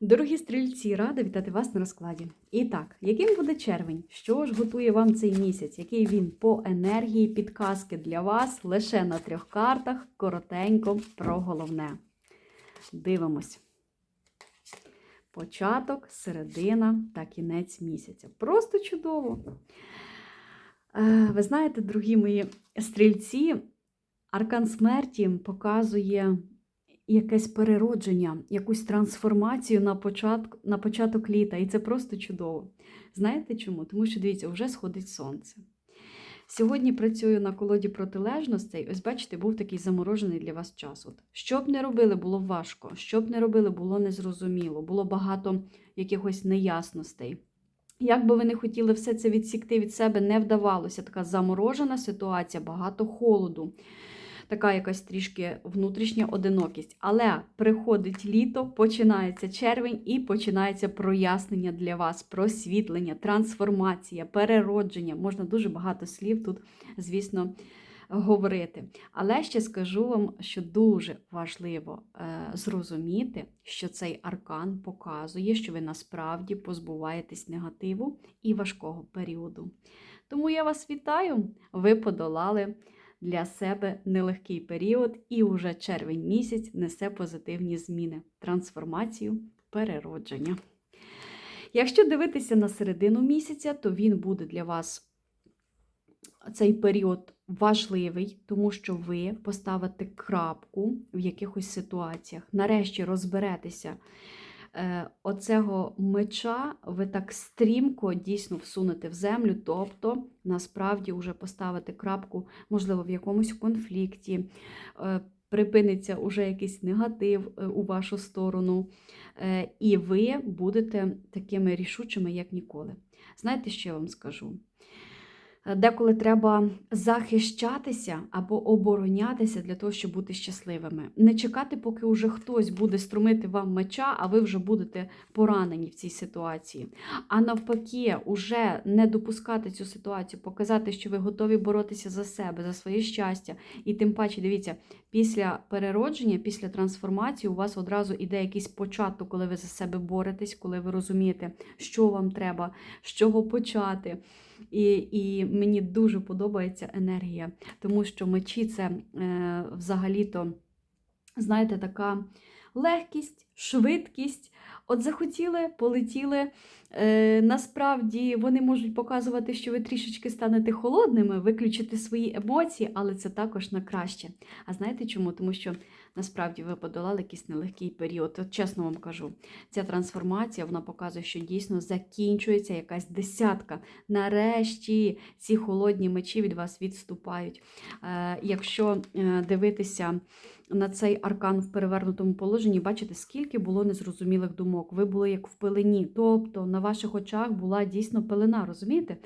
Дорогі стрільці, рада вітати вас на розкладі. І так, яким буде червень? Що ж готує вам цей місяць? Який він по енергії, підказки для вас лише на трьох картах, коротенько про головне. Дивимось. Початок, середина та кінець місяця. Просто чудово. Е, Ви знаєте, дорогі мої стрільці, аркан смерті показує якесь переродження, якусь трансформацію на початок, на початок літа. І це просто чудово. Знаєте чому? Тому що, дивіться, вже сходить сонце. Сьогодні працюю на колоді протилежностей. Ось, бачите, був такий заморожений для вас час. От, що б не робили, було важко. Що б не робили, було незрозуміло, було багато якихось неясностей. Як би ви не хотіли все це відсікти від себе, не вдавалося. Така заморожена ситуація, багато холоду така якась трішки внутрішня одинокість. Але приходить літо, починається червень і починається прояснення для вас, просвітлення, трансформація, переродження. Можна дуже багато слів тут, звісно, говорити. Але ще скажу вам, що дуже важливо е, зрозуміти, що цей аркан показує, що ви насправді позбуваєтесь негативу і важкого періоду. Тому я вас вітаю! Ви подолали для себе нелегкий період, і уже червень місяць несе позитивні зміни, трансформацію, переродження. Якщо дивитися на середину місяця, то він буде для вас цей період важливий, тому що ви поставите крапку в якихось ситуаціях, нарешті розберетеся. Е, оцього меча ви так стрімко дійсно всунете в землю, тобто насправді вже поставити крапку, можливо, в якомусь конфлікті, е, припиниться уже якийсь негатив е, у вашу сторону, і ви будете такими рішучими, як ніколи. Знаєте, що я вам скажу? Деколи треба захищатися або оборонятися для того, щоб бути щасливими. Не чекати, поки вже хтось буде струмити вам меча, а ви вже будете поранені в цій ситуації. А навпаки, уже не допускати цю ситуацію, показати, що ви готові боротися за себе, за своє щастя. І тим паче, дивіться, після переродження, після трансформації у вас одразу іде якийсь початок, коли ви за себе боретесь, коли ви розумієте, що вам треба, з чого почати. І і мені дуже подобається енергія, тому що мечі це е, взагалі-то, знаєте, така легкість, швидкість. От захотіли, полетіли. Е, Насправді вони можуть показувати, що ви трішечки станете холодними, виключити свої емоції, але це також на краще. А знаєте чому? Тому що насправді ви подолали якийсь нелегкий період. От чесно вам кажу, ця трансформація вона показує, що дійсно закінчується якась десятка. Нарешті ці холодні мечі від вас відступають. Е, Якщо е, дивитися на цей аркан в перевернутому положенні, бачите, скільки було незрозумілих думок. Ви були як в пелені. Тобто на ваших очах була дійсно пелена, розумієте?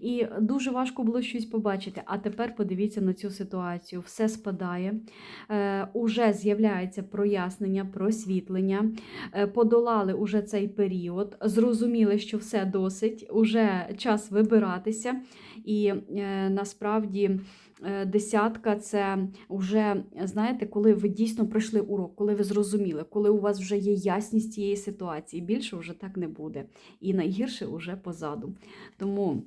І дуже важко було щось побачити. А тепер подивіться на цю ситуацію. Все спадає, е, уже з'являється прояснення, просвітлення, е, подолали уже цей період, зрозуміли, що все досить, уже час вибиратися. І е, насправді. Е, десятка це вже, знаєте, коли ви дійсно пройшли урок, коли ви зрозуміли, коли у вас вже є ясність цієї ситуації. Більше вже так не буде. І найгірше вже позаду. Тому.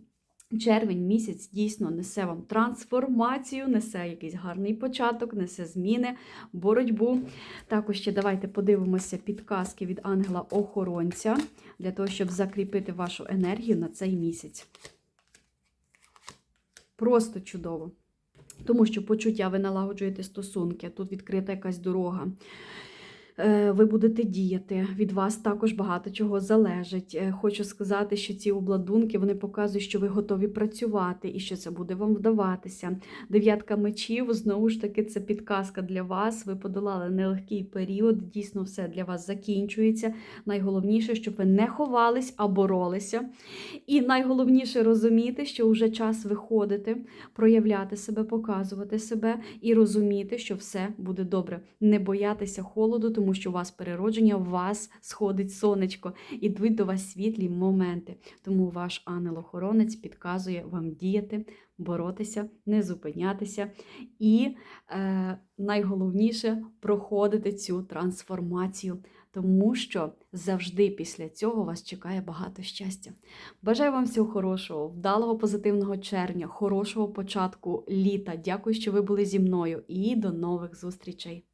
Червень місяць дійсно несе вам трансформацію, несе якийсь гарний початок, несе зміни, боротьбу. Також ще давайте подивимося підказки від ангела-охоронця для того, щоб закріпити вашу енергію на цей місяць. Просто чудово. Тому що почуття ви налагоджуєте стосунки, тут відкрита якась дорога. Е, ви будете діяти, від вас також багато чого залежить. Е, хочу сказати, що ці обладунки вони показують, що ви готові працювати і що це буде вам вдаватися. Дев'ятка мечів, знову ж таки, це підказка для вас. Ви подолали нелегкий період, дійсно все для вас закінчується. Найголовніше, щоб ви не ховались, а боролися. І найголовніше розуміти, що вже час виходити, проявляти себе, показувати себе і розуміти, що все буде добре. Не боятися холоду, тому що у вас переродження, у вас сходить сонечко, ідуть до вас світлі моменти. Тому ваш ангел-охоронець підказує вам діяти, боротися, не зупинятися і е, найголовніше проходити цю трансформацію. тому що завжди після цього вас чекає багато щастя. Бажаю вам всього хорошого, вдалого позитивного червня, хорошого початку літа. Дякую, що ви були зі мною, і до нових зустрічей!